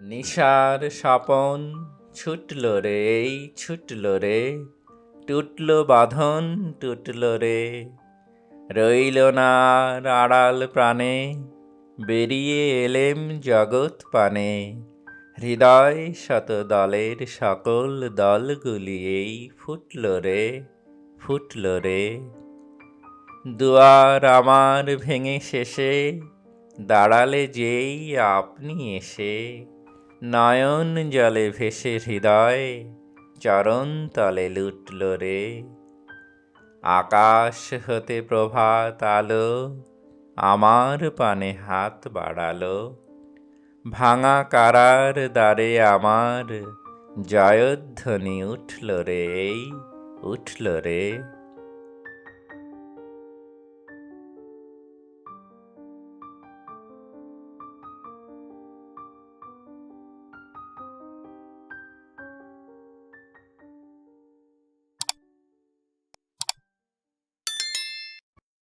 নিশার স্বপন ছুটল রে, এই ছুটল রে। টুটল বাঁধন, টুটল রে। রইল না আড়াল প্রাণে, বেরিয়ে এলেম জগৎ পানে। হৃদয় শত দলের সকল দলগুলি এই ফুটল রে ফুটল রে। দুয়ার আমার ভেঙে শেষে, দাঁড়ালে যেই আপনি এসে। নয়ন জলে ভেসে হৃদয়, চরণ তলে লুটল রে। আকাশ হতে প্রভাত আলো, আমার পানে হাত বাড়ালো। ভাঙা কারার দ্বারে আমার জয়ধ্বনি উঠল রে, এই উঠল রে।